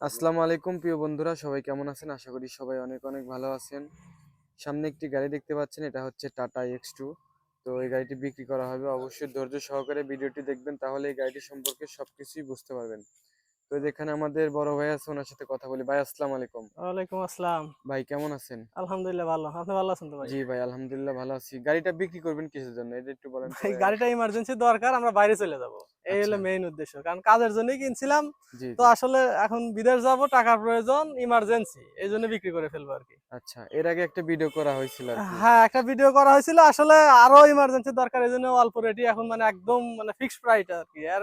আসসালামু আলাইকুম, প্রিয় বন্ধুরা। সবাই কেমন আছেন? আশা করি সবাই অনেক অনেক ভালো আছেন। সামনে একটি গাড়ি দেখতে পাচ্ছেন, এটা হচ্ছে টাটা এক্স টু। তো এই গাড়িটি বিক্রি করা হবে। অবশ্যই ধৈর্য সহকারে ভিডিওটি দেখবেন, তাহলে এই গাড়িটি সম্পর্কে সব কিছুই বুঝতে পারবেন। তো যেখানে আমাদের বড় ভাই আছে ওনার সাথে কথা বলি। ভাই আসসালামু আলাইকুম। ওয়ালাইকুম আসসালাম। ভাই কেমন আছেন? আলহামদুলিল্লাহ ভালো। আপনি ভালো আছেন তো ভাই? জি ভাই আলহামদুলিল্লাহ ভালো আছি। গাড়িটা বিক্রি করবেন কিসের জন্য? এটা একটু বলেন ভাই। গাড়িটা ইমার্জেন্সি দরকার আমরা বাইরে চলে যাব। এই হলো আচ্ছা। মেইন উদ্দেশ্য। কারণ কাজের জন্যই কিনছিলাম। তো আসলে এখন বিদেশ যাব টাকার প্রয়োজন ইমার্জেন্সি এই জন্য বিক্রি করে ফেলব আর কি। আচ্ছা এর আগে একটা ভিডিও করা হয়েছিল আর হ্যাঁ একটা ভিডিও করা হয়েছিল। আসলে আরও ইমার্জেন্সি দরকার এই জন্য অল্প রেটই এখন মানে একদম মানে ফিক্সড প্রাইস আর কি। আর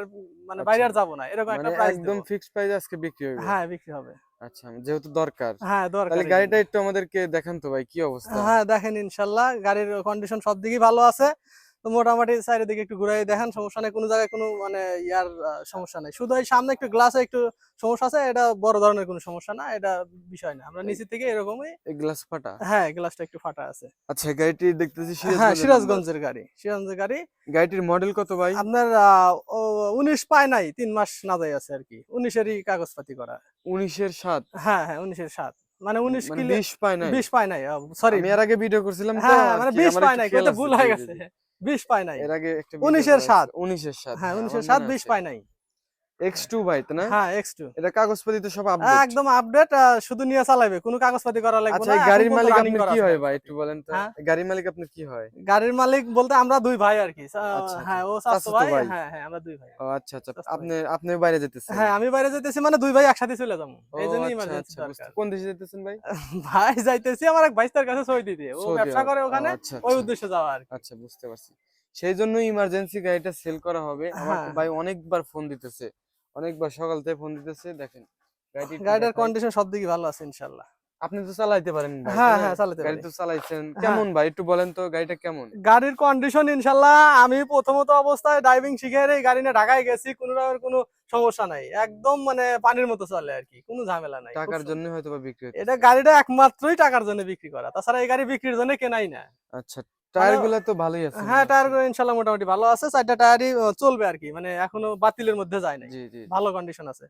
মানে বাইরে আর যাব না। এরকম একটা মানে প্রাইস একদম ফিক্সড প্রাইস আজকে বিক্রি হবে হ্যাঁ বিক্রি হবে। আচ্ছা যেহেতু দরকার। হ্যাঁ দরকার তাহলে গাড়িটা একটু আমাদেরকে দেখান তো ভাই কি অবস্থা? হ্যাঁ দেখেন ইনশাল্লাহ গাড়ির কন্ডিশন সব দিকেই ভালো আছে। তো মোটামুটি সাইডের দিকে একটু ঘুরাই দেখেন সমস্যা নেই। কোনো জায়গায় কোনো মানে ইয়ার সমস্যা নেই। শুধু এই সামনে একটু গ্লাসে একটু সমস্যা আছে এটা বড় ধরনের কোনো সমস্যা না এটা বিষয় না। আমরা নিচে থেকে এরকমই গ্লাস ফাটা? হ্যাঁ গ্লাসটা একটু ফাটা আছে। আচ্ছা গাড়িটি দেখতেছি হ্যাঁ সিরাজগঞ্জের গাড়ি সিরাজগঞ্জের গাড়ি। গাড়িটির মডেল কত ভাই? আপনার উনিশ পায় নাই তিন মাস না যায় আছে আর কি উনিশেরই কাগজপাতি করা। উনিশের সাত? হ্যাঁ হ্যাঁ উনিশের সাত। মানে উনিশ মানে কিলো বিশ পায় নাই? বিশ পায় নাই সরি আমি এর আগে ভিডিও করছিলাম হ্যাঁ মানে বিশ পায় নাই ভুল হয়ে গেছে। বিশ পায় নাই। এর আগে একটা উনিশের সাত। উনিশের সাত হ্যাঁ উনিশের সাত বিশ পায় নাই। এক্স টু ভাই তো না? হ্যাঁ এক্স টু এটা কাগজপাতি তো সব আপডেট একদম আপডেট শুধু নিয়ে চালাবে কোনো কাগজপাতি করা লাগবে আচ্ছা না গাড়ির মালিক করা কি হয় ভাই একটু বলেন তো। হ্যাঁ? গাড়ির মালিক আপনার কি হয়? গাড়ির মালিক বলতে আমরা দুই ভাই আর কি। আচ্ছা, হ্যাঁ ও আচ্ছা। ভাই। হ্যাঁ হ্যাঁ আমরা দুই ভাই। ও আচ্ছা আচ্ছা। আপনি আপনি বাইরে যেতেছেন। হ্যাঁ আমি বাইরে যাইতেছি মানে দুই ভাই একসাথে চলে যাব। ও, এই জন্য আচ্ছা, ইমার্জেন্সি আচ্ছা, দরকার। কোন দেশে যেতেছেন ভাই? ভাই যাইতেছি আমার এক ভাইস্তার কাছে সই দিতে ও ব্যবসা করে ওখানে আচ্ছা, ওই আচ্ছা। উদ্দেশ্যে যাওয়া আর আচ্ছা বুঝতে পারছি। সেই জন্য ইমার্জেন্সি গাড়িটা সেল করা হবে। আমার হ্যাঁ। ভাই অনেকবার ফোন দিতেছে। অনেকবার সকাল থেকে ফোন দিতেছে দেখেন গাড়িটি গাড়িটার কন্ডিশন সব দিকে ভালো আছে ইনশাল্লাহ। আপনি তো চালাইতে পারেন হ্যাঁ হ্যাঁ চালাতে গাড়ি তো চালাইছেন। হ্যাঁ। কেমন ভাই একটু বলেন তো গাড়িটা কেমন? গাড়ির কন্ডিশন ইনশাল্লাহ আমি প্রথমত অবস্থায় ড্রাইভিং শিখে এই গাড়ি নিয়ে ঢাকায় গেছি কোনো রকমের কোনো সমস্যা নাই। একদম মানে পানির মতো চলে আর কি কোনো ঝামেলা নাই টাকার জন্য হয়তো বিক্রি এটা গাড়িটা একমাত্রই টাকার জন্য বিক্রি করা তাছাড়া এই গাড়ি বিক্রির জন্য কেনাই না। আচ্ছা টায়ারগুলা তো ভালোই আছে হ্যাঁ টায়ার ইনশাল্লাহ মোটামুটি ভালো আছে চারটা টায়ারই চলবে আর কি মানে এখনও বাতিলের মধ্যে যায় জি ভালো কন্ডিশন আছে।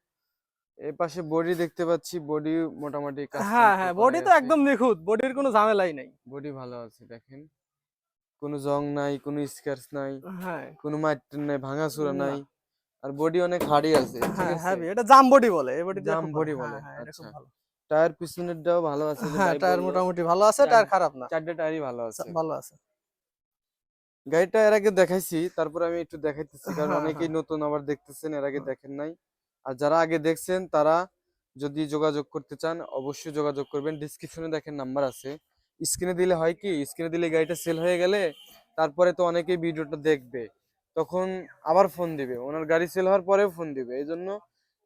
এই পাশে বডি দেখতে পাচ্ছি বডি মোটামুটি হ্যাঁ হ্যাঁ বডি তো একদম নিখুঁত বডির কোনো ঝামেলাই নাই। বডি ভালো আছে দেখেন। কোনো জং নাই কোনো স্ক্র্যাচ নাই হ্যাঁ। কোনো মাটি নাই ভাঙাচোরা না। নাই আর বডি অনেক হার্ডি আছে হ্যাঁ আছে? এটা জাম বডি বলে এই বডি জাম body বলে, হ্যাঁ আচ্ছা। টায়ার পিছনেরটাও ভালো আছে হ্যাঁ টায়ার মোটামুটি ভালো আছে টায়ার- খারাপ না। চারটে টায়ারই ভালো আছে। ভালো আছে। গাড়িটা এর আগে দেখাইছি তারপর আমি একটু দেখাইতেছি কারণ হ্যাঁ, অনেকেই হ্যাঁ। নতুন আবার দেখতেছেন এর আগে দেখেন নাই। আর যারা আগে দেখছেন তারা যদি যোগাযোগ করতে চান অবশ্যই যোগাযোগ করবেন। ডিসক্রিপশনে দেখেন নাম্বার আছে। স্ক্রিনে দিলে হয় কি স্ক্রিনে দিলে গাড়িটা সেল হয়ে গেলে তারপরে তো অনেকেই ভিডিওটা দেখবে। তখন আবার ফোন দিবে। ওনার গাড়ি সেল হওয়ার পরেও ফোন দিবে। এই জন্য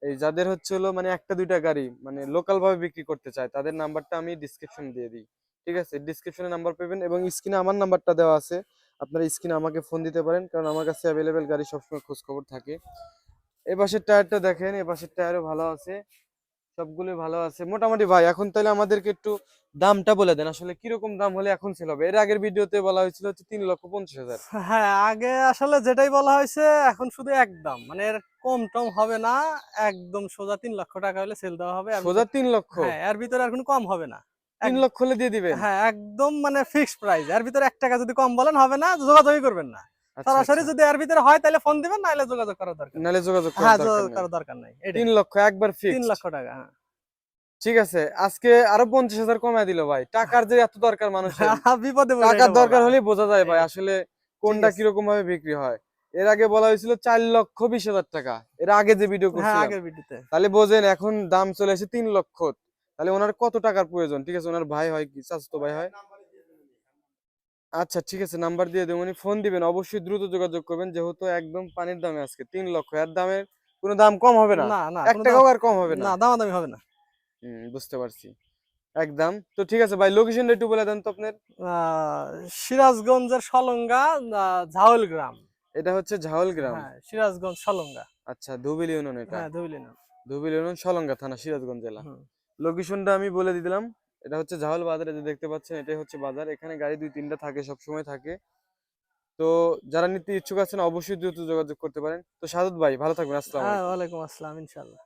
এই যাদের হচ্ছে হলো মানে একটা দুইটা গাড়ি মানে লোকাল ভাবে বিক্রি করতে চায় তাদের নাম্বারটা আমি ডিসক্রিপশন দিয়ে দিই। ঠিক আছে? ডিসক্রিপশনে নাম্বার পাবেন এবং স্ক্রিনে আমার নাম্বারটা দেওয়া আছে। আপনারা স্ক্রিনে আমাকে ফোন দিতে পারেন কারণ আমার কাছে অ্যাভেলেবেল গাড়ি সবসময় খোঁজ খবর থাকে। এ পাশের টায়ারটা দেখেন এ পাশের টায়ারও ভালো আছে সবগুলো ভালো আছে। মোটামুটি ভাই এখন তাহলে আমাদেরকে একটু দামটা বলে দেন আসলে কীরকম দাম হলে এখন সেল হবে? এর আগের ভিডিওতে বলা হয়েছিল হচ্ছে তিন লক্ষ পঞ্চাশ হাজার। হ্যাঁ আগে আসলে যেটাই বলা হয়েছে এখন শুধু একদম মানে এর কম টম হবে না একদম সোজা তিন লক্ষ টাকা হলে সেল দেওয়া হবে। সোজা তিন লক্ষ? হ্যাঁ এর ভিতরে আর কোনো কম হবে না। তিন লক্ষ হলে দিয়ে দিবেন। হ্যাঁ একদম মানে ফিক্সড প্রাইস এর ভিতরে এক টাকা যদি কম বলেন হবে না যোগাযোগই করবেন না। আচ্ছা, সরাসরি আচ্ছা। যদি এর ভিতরে হয় তাহলে ফোন দিবেন নাহলে যোগাযোগ করার দরকার নাহলে যোগাযোগ করার হ্যাঁ দরকার নাই। তিন লক্ষ একবার তিন লক্ষ টাকা হ্যাঁ। ঠিক আছে আজকে আরও পঞ্চাশ হাজার কমায় দিল ভাই। টাকার যে এত দরকার মানুষের। বিপদে টাকার দরকার। হলেই বোঝা যায় ভাই আসলে কোনটা কীরকম ভাবে বিক্রি হয়। এর আগে বলা হয়েছিল চার লক্ষ বিশ হাজার টাকা। এর আগে যে ভিডিও হ্যাঁ করছিলাম। আগের ভিডিওতে তাহলে বোঝেন এখন দাম চলে এসে তিন লক্ষ। তাহলে ওনার কত টাকার প্রয়োজন? ঠিক আছে ওনার ভাই হয় কি? চাচাতো ভাই হয়? আচ্ছা ঠিক আছে নাম্বার দিয়ে দেবো। উনি ফোন দিবেন অবশ্যই দ্রুত যোগাযোগ করবেন যেহেতু একদম পানির দামে আজকে তিন লক্ষ। এর দামের কোনো দাম কম হবে না? এক টাকাও আর কম হবে না? দামাদামি হবে না। হুম, বুঝতে পারছি। একদম। তো ঠিক আছে ভাই লোকেশনটা একটু বলে দেন তো আপনার। সিরাজগঞ্জের সলঙ্গা ঝাউল গ্রাম। এটা হচ্ছে ঝাউল গ্রাম? হ্যাঁ সিরাজগঞ্জ সলঙ্গা। আচ্ছা ধুবিল ইউনিয়ন এটা? হ্যাঁ ধুবলি না ধুবিল ইউনিয়ন সলঙ্গা থানা সিরাজগঞ্জ জেলা। লোকেশনটা আমি বলে দিলাম। এটা হচ্ছে জাহল বাজার যে দেখতে পাচ্ছেন, এটাই হচ্ছে বাজার। এখানে গাড়ি দুই, তিনটা থাকে, সবসময় থাকে। তো যারা নিতে ইচ্ছুক আছেন, অবশ্যই দ্রুত যোগাযোগ করতে পারেন। তো সাদত ভাই, ভালো থাকবেন, আসসালাম। হ্যাঁ ওয়ালাইকুম আসসালাম ইনশাল্লাহ